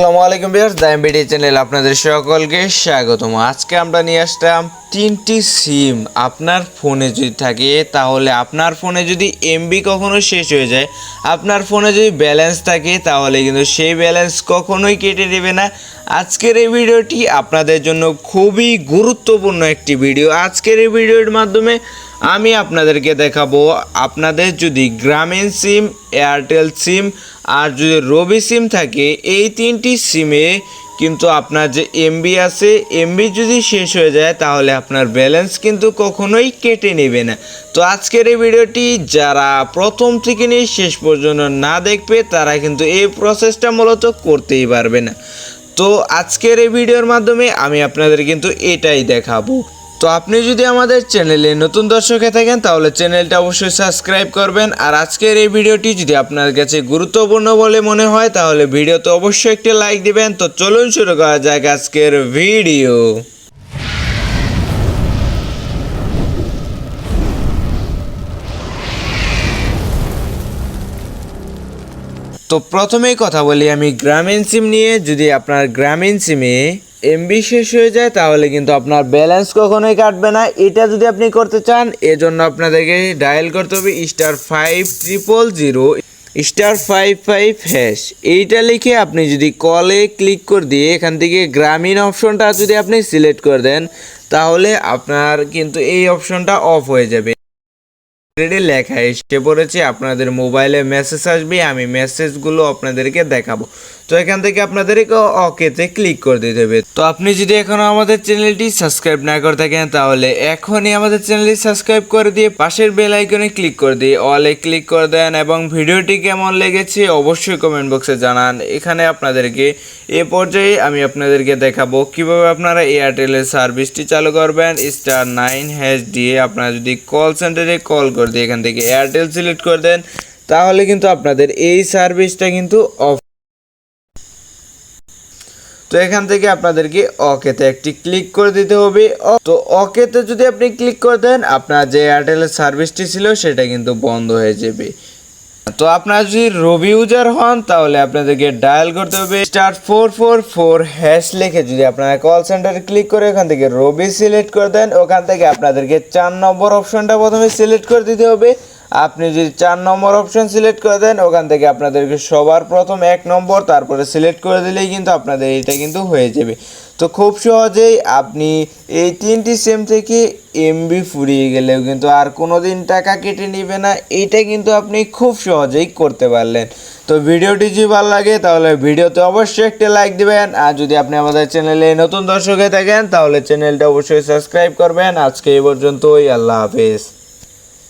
আসসালামু আলাইকুম বিয়ার্স দাইম BD channel আপনাদের সকলকে স্বাগতম। আজকে আমরা নিয়ে আসলাম তিনটি সিম। আপনার ফোনে যদি থাকে, তাহলে আপনার ফোনে যদি এমবি কখনো শেষ হয়ে যায়, আপনার ফোনে যদি ব্যালেন্স থাকে, তাহলে কিন্তু সেই ব্যালেন্স কখনোই কেটে দেবে না। আজকের এই ভিডিওটি আপনাদের জন্য খুবই গুরুত্বপূর্ণ একটি ভিডিও। আজকের এই ভিডিওর মাধ্যমে আমি আপনাদেরকে দেখাবো আপনাদের যদি গ্রামীণ সিম, এয়ারটেল সিম আর যদি রবি সিম থাকে, এই তিনটি সিমে কিন্তু আপনার যে এমবি আছে, এমবি যদি শেষ হয়ে যায় তাহলে আপনার ব্যালেন্স কিন্তু কখনোই কেটে নেবে না। তো আজকের এই ভিডিওটি যারা প্রথম থেকে নিয়ে শেষ পর্যন্ত না দেখবে, তারা কিন্তু এই প্রসেসটা মূলত করতেই পারবে না। তো আজকের এই ভিডিওর মাধ্যমে আমি আপনাদের কিন্তু এটাই দেখাবো। তো আপনি যদি আমাদের চ্যানেলে নতুন দর্শক হয়ে থাকেন, তাহলে চ্যানেলটা অবশ্যই সাবস্ক্রাইব করবেন। আর আজকের এই ভিডিওটি যদি আপনার কাছে গুরুত্বপূর্ণ বলে মনে হয়, তাহলে ভিডিওতে অবশ্যই একটি লাইক দিবেন। তো চলুন শুরু করা যাক আজকের ভিডিও। তো প্রথমেই কথা বলি, আমি গ্রামীণ সিম নিয়ে। যদি আপনার গ্রামীণ সিমে এমবি শেষ হয়ে যায়, তাহলে কিন্তু আপনার ব্যালেন্স কখনোই কাটবে না। এটা যদি আপনি করতে চান, এজন্য আপনাদেরকে ডায়াল করতে হবে star five triple zero, star five five hash. এইটা লিখে আপনি যদি কলে ক্লিক করে দিয়ে এখান থেকে গ্রামীণ অপশনটা যদি আপনি সিলেক্ট করে দেন, তাহলে আপনার কিন্তু এই অপশনটা অফ হয়ে যাবে। অলরেডি লেখা এসে পড়েছে আপনাদের মোবাইলে মেসেজ আসবে আমি মেসেজগুলো আপনাদেরকে দেখাবো। তো এখান থেকে আপনাদেরকে অকেতে ক্লিক করে দিতে হবে। তো আপনি যদি এখনও আমাদের চ্যানেলটি সাবস্ক্রাইব না করে থাকেন, তাহলে এখনই আমাদের চ্যানেলটি সাবস্ক্রাইব করে দিয়ে পাশের বেল আইকনে ক্লিক করে দিয়ে অলে ক্লিক করে দেন এবং ভিডিওটি কেমন লেগেছে অবশ্যই কমেন্ট বক্সে জানান। এখানে আপনাদেরকে এ পর্যায়ে আমি আপনাদেরকে দেখাবো কীভাবে আপনারা এয়ারটেলের সার্ভিসটি চালু করবেন। স্টার নাইন হ্যাশ দিয়ে আপনারা যদি কল সেন্টারে কল করে দিয়ে এখান থেকে এয়ারটেল সিলেক্ট করে দেন, তাহলে কিন্তু আপনাদের এই সার্ভিসটা কিন্তু অফ তো এখান থেকে আপনাদেরকে অকেতে একটি ক্লিক করে দিতে হবে। তো অকেতে যদি আপনি ক্লিক করে দেন, আপনার যে এয়ারটেলের সার্ভিসটি ছিল, সেটা কিন্তু বন্ধ হয়ে যাবে। তো আপনার যদি রবি ইউজার হন, তাহলে আপনাদেরকে ডায়াল করতে হবে। Star four four four hash লিখে যদি আপনারা কল সেন্টারে ক্লিক করে ওখান থেকে রবি সিলেক্ট করে দেন, ওখান থেকে আপনাদেরকে চার নম্বর অপশনটা প্রথমে সিলেক্ট করে দিতে হবে। আপনি যদি চার নম্বর অপশন সিলেক্ট করে দেন, ওখান থেকে আপনাদেরকে সবার প্রথম এক নম্বর, তারপরে সিলেক্ট করে দিলেই কিন্তু আপনাদের এটা কিন্তু হয়ে যাবে। তো খুব সহজেই আপনি এই তিনটি সিম থেকে এমবি ফুরিয়ে গেলেও কিন্তু আর কোনো দিন টাকা কেটে নেবে না, এটা কিন্তু আপনি খুব সহজেই করতে পারলেন। তো ভিডিওটি যদি ভালো লাগে, তাহলে ভিডিওতে অবশ্যই একটা লাইক দিবেন, আর যদি আপনি আমাদের চ্যানেলে নতুন দর্শক হয়ে থাকেন, তাহলে চ্যানেলটা অবশ্যই সাবস্ক্রাইব করবেন। আজকে এই পর্যন্তই, আল্লাহ হাফেজ।